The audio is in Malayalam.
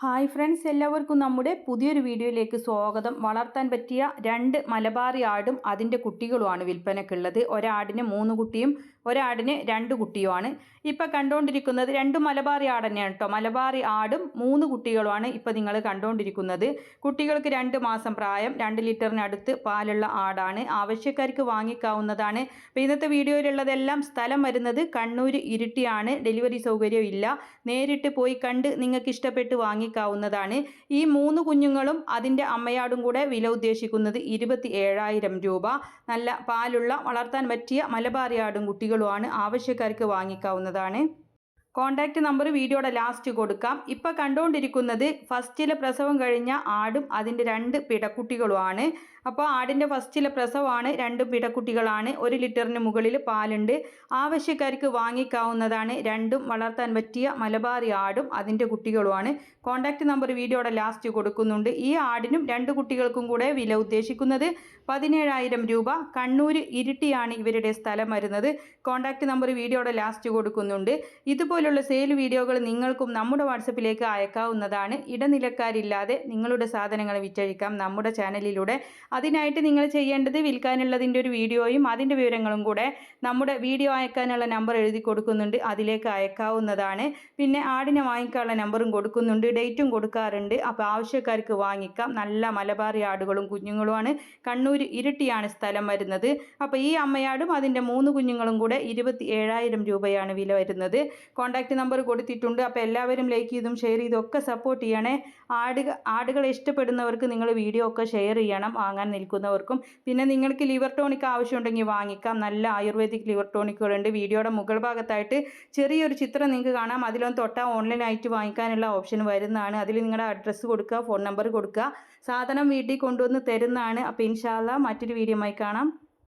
ഹായ് ഫ്രണ്ട്സ് എല്ലാവർക്കും നമ്മുടെ പുതിയൊരു വീഡിയോയിലേക്ക് സ്വാഗതം. വളർത്താൻ പറ്റിയ രണ്ട് മലബാറി ആടും അതിന്റെ കുട്ടികളുമാണ് വിൽപ്പനക്കുള്ളത് ഒരാടിന് മൂന്ന് കുട്ടിയും ഒരാടിന് രണ്ട് കുട്ടിയുമാണ്. ഇപ്പോൾ കണ്ടുകൊണ്ടിരിക്കുന്നത് രണ്ട് മലബാറി ആട് തന്നെയാണ് കേട്ടോ മലബാറി ആടും മൂന്ന് കുട്ടികളുമാണ് ഇപ്പോൾ നിങ്ങൾ കണ്ടുകൊണ്ടിരിക്കുന്നത് കുട്ടികൾക്ക് രണ്ട് മാസം പ്രായം രണ്ട് ലിറ്ററിനടുത്ത് പാലുള്ള ആടാണ്. ആവശ്യക്കാർക്ക് വാങ്ങിക്കാവുന്നതാണ്. അപ്പോൾ ഇന്നത്തെ വീഡിയോയിലുള്ളതെല്ലാം സ്ഥലം വരുന്നത് കണ്ണൂർ ഇരിട്ടിയാണ്. ഡെലിവറി സൗകര്യം ഇല്ല. നേരിട്ട് പോയി കണ്ട് നിങ്ങൾക്ക് ഇഷ്ടപ്പെട്ട് വാങ്ങിക്കാവുന്നതാണ്. ഈ മൂന്ന് കുഞ്ഞുങ്ങളും അതിന്റെ അമ്മയാടും കൂടെ വില ഉദ്ദേശിക്കുന്നത് ഇരുപത്തി ഏഴായിരം രൂപ. നല്ല പാലുള്ള വളർത്താൻ പറ്റിയ മലബാറിയാടും കുട്ടികളുമാണ് ആവശ്യക്കാർക്ക് വാങ്ങിക്കാവുന്നതാണ്. കോൺടാക്റ്റ് നമ്പർ വീഡിയോയുടെ ലാസ്റ്റ് കൊടുക്കാം. ഇപ്പം കണ്ടുകൊണ്ടിരിക്കുന്നത് ഫസ്റ്റിലെ പ്രസവം കഴിഞ്ഞ ആടും അതിന്റെ രണ്ട് പിടക്കുട്ടികളുമാണ്. അപ്പോൾ ആടിന്റെ ഫസ്റ്റിലെ പ്രസവമാണ് രണ്ട് പിടക്കുട്ടികളാണ്. ഒരു ലിറ്ററിന് മുകളിൽ പാലുണ്ട്. ആവശ്യക്കാർക്ക് വാങ്ങിക്കാവുന്നതാണ്. രണ്ടും വളർത്താൻ പറ്റിയ മലബാറി ആടും അതിന്റെ കുട്ടികളുമാണ്. കോൺടാക്റ്റ് നമ്പർ വീഡിയോയുടെ ലാസ്റ്റ് കൊടുക്കുന്നുണ്ട്. ഈ ആടിനും രണ്ട് കുട്ടികൾക്കും കൂടെ വില ഉദ്ദേശിക്കുന്നത് പതിനേഴായിരം രൂപ. കണ്ണൂർ ഇരിട്ടിയാണ് ഇവരുടെ സ്ഥലം വരുന്നത്. കോൺടാക്റ്റ് നമ്പർ വീഡിയോയുടെ ലാസ്റ്റ് കൊടുക്കുന്നുണ്ട്. ഇതുപോലുള്ള സെയിൽ വീഡിയോകൾ നിങ്ങൾക്കും നമ്മുടെ വാട്സപ്പിലേക്ക് അയക്കാവുന്നതാണ്. ഇടനിലക്കാരില്ലാതെ നിങ്ങളുടെ സാധനങ്ങൾ വിറ്റഴിക്കാം. നമ്മുടെ ചാനലിലൂടെ അതിനായിട്ട് നിങ്ങൾ ചെയ്യേണ്ടത് വിൽക്കാനുള്ളതിന്റെ ഒരു വീഡിയോയും അതിന്റെ വിവരങ്ങളും കൂടെ നമ്മുടെ വീഡിയോ അയക്കാനുള്ള നമ്പർ എഴുതി കൊടുക്കുന്നുണ്ട്. അതിലേക്ക് അയക്കാവുന്നതാണ്. പിന്നെ ആടിനെ വാങ്ങിക്കാനുള്ള നമ്പറും കൊടുക്കുന്നുണ്ട്. ഡേറ്റും കൊടുക്കാറുണ്ട്. അപ്പോൾ ആവശ്യക്കാർക്ക് വാങ്ങിക്കാം. നല്ല മലബാറി ആടുകളും കുഞ്ഞുങ്ങളുമാണ്. കണ്ണൂർ ഇരട്ടിയാണ് സ്ഥലം വരുന്നത്. അപ്പോൾ ഈ അമ്മയാടും അതിന്റെ മൂന്ന് കുഞ്ഞുങ്ങളും കൂടെ ഇരുപത്തി ഏഴായിരം രൂപയാണ് വില വരുന്നത്. കോൺടാക്റ്റ് നമ്പർ കൊടുത്തിട്ടുണ്ട്. അപ്പോൾ എല്ലാവരും ലൈക്ക് ചെയ്തും ഷെയർ ചെയ്തും ഒക്കെ സപ്പോർട്ട് ചെയ്യണേ. ആടുക ആടുകളെ ഇഷ്ടപ്പെടുന്നവർക്ക് നിങ്ങൾ വീഡിയോ ഒക്കെ ഷെയർ ചെയ്യണം. വാങ്ങാൻ നിൽക്കുന്നവർക്കും. പിന്നെ നിങ്ങൾക്ക് ലിവർ ടോണിക് ആവശ്യമുണ്ടെങ്കിൽ വാങ്ങിക്കാം. നല്ല ആയുർവേദിക് ലിവർ ടോണിക്കുകളുണ്ട്. വീഡിയോയുടെ മുകൾ ഭാഗത്തായിട്ട് ചെറിയൊരു ചിത്രം നിങ്ങൾക്ക് കാണാം. അതിലൊന്ന് തൊട്ടാൽ ഓൺലൈനായിട്ട് വാങ്ങിക്കാനുള്ള ഓപ്ഷൻ വരുന്നതാണ്. അതിൽ നിങ്ങളുടെ അഡ്രസ്സ് കൊടുക്കുക ഫോൺ നമ്പർ കൊടുക്കുക. സാധനം വീട്ടിൽ കൊണ്ടുവന്ന് തരുന്നതാണ്. അപ്പോൾ ഇൻഷാല്ല മറ്റൊരു വീഡിയോ കാണാം.